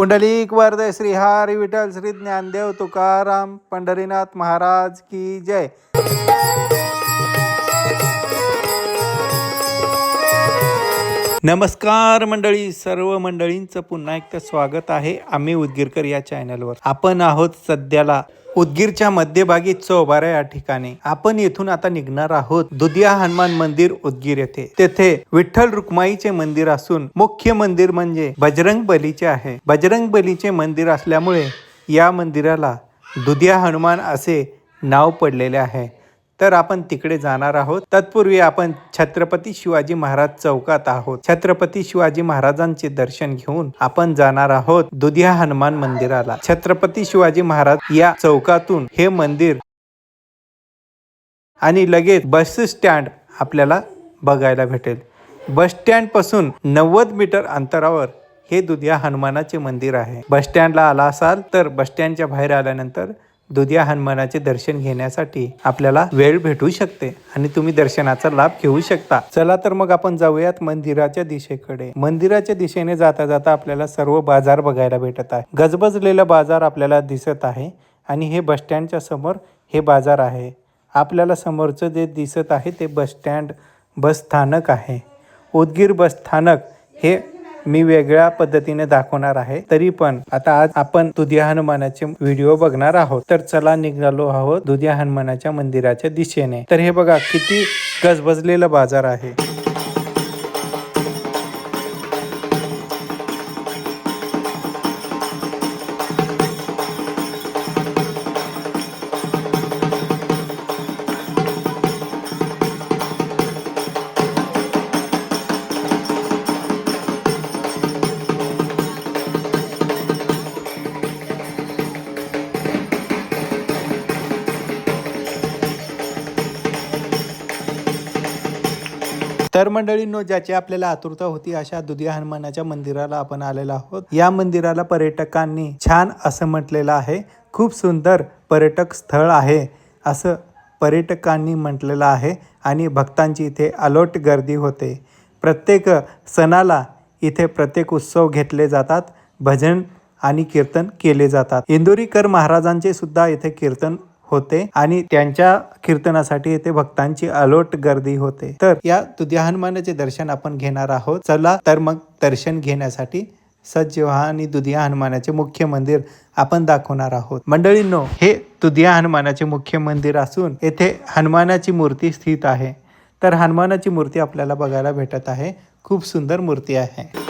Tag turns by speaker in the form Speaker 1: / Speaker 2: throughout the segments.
Speaker 1: पुंडलिक वरद श्री हरी विठ्ठल श्री ज्ञानदेव तुकाराम पंढरीनाथ महाराज की जय. नमस्कार मंडळी सर्व मंडळींचं पुन्हा एकदा स्वागत आहे आम्ही उदगीरकर या चॅनलवर. आपण आहोत सध्याला उदगीरच्या मध्यभागी चौबारा या ठिकाणी. आपण येथून आता निघणार आहोत दुधिया हनुमान मंदिर उदगीर येथे. तेथे विठ्ठल रुक्माईचे मंदिर असून मुख्य मंदिर म्हणजे बजरंग बलीचे आहे. बजरंग बलीचे मंदिर असल्यामुळे या मंदिराला दुधिया हनुमान असे नाव पडलेले आहे. तर आपण तिकडे जाणार आहोत. तत्पूर्वी आपण छत्रपती शिवाजी महाराज चौकात आहोत. छत्रपती शिवाजी महाराजांचे दर्शन घेऊन आपण जाणार आहोत दुधिया हनुमान मंदिराला. छत्रपती शिवाजी महाराज या चौकातून हे मंदिर आणि लगेच बस स्टँड आपल्याला बघायला भेटेल. बस स्टँडपासून नव्वद मीटर अंतरावर हे दुधिया हनुमानाचे मंदिर आहे. बस स्टँडला आला असाल तर बस स्टँडच्या बाहेर आल्यानंतर दुधिया हनुमानाचे दर्शन घेण्यासाठी आपल्याला वेळ भेटू शकते आणि तुम्ही दर्शनाचा लाभ घेऊ शकता. चला तर मग आपण जाऊयात मंदिराच्या दिशेकडे. मंदिराच्या दिशेने जाता जाता आपल्याला सर्व बाजार बघायला भेटत आहे. गजबजलेला बाजार आपल्याला दिसत आहे आणि हे बस स्टँडच्या समोर हे बाजार आहे. आपल्याला समोरचं जे दिसत आहे ते बस स्टँड बस स्थानक आहे. उदगीर बस स्थानक हे मी वेगळ्या पद्धतीने दाखवणार आहे. तरी पण आता आज आपण दुधिया हनुमानाचे व्हिडिओ बघणार आहोत. तर चला निघालो आहोत दुधिया हनुमानाच्या मंदिराच्या दिशेने. तर हे बघा किती गजबजलेला बाजार आहे. तर मंडळींनो ज्याची आपल्याला आतुरता होती अशा दुधिया हनुमानाच्या मंदिराला आपण आलेलो आहोत. या मंदिराला पर्यटकांनी छान असं म्हटलेलं आहे खूप सुंदर पर्यटक स्थळ आहे असं पर्यटकांनी म्हटलेलं आहे आणि भक्तांची इथे अलोट गर्दी होते. प्रत्येक सणाला इथे प्रत्येक उत्सव घेतले जातात भजन आणि कीर्तन केले जातात. इंदोरीकर महाराजांचे सुद्धा इथे कीर्तन होते आणि त्यांच्या कीर्तनासाठी येथे भक्तांची अलोट गर्दी होते. तर या दुधिया हनुमानाचे दर्शन आपण घेणार आहोत. चला तर मग दर्शन घेण्यासाठी सज्जव्हा आणि दुधिया हनुमानाचे मुख्य मंदिर आपण दाखवणार आहोत. मंडळींनो हे दुधिया हनुमानाचे मुख्य मंदिर असून येथे हनुमानाची मूर्ती स्थित आहे. तर हनुमानाची मूर्ती आपल्याला बघायला भेटत आहे. खूप सुंदर मूर्ती आहे.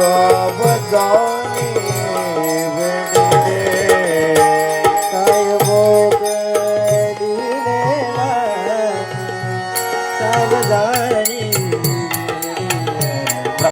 Speaker 2: गाव जाओ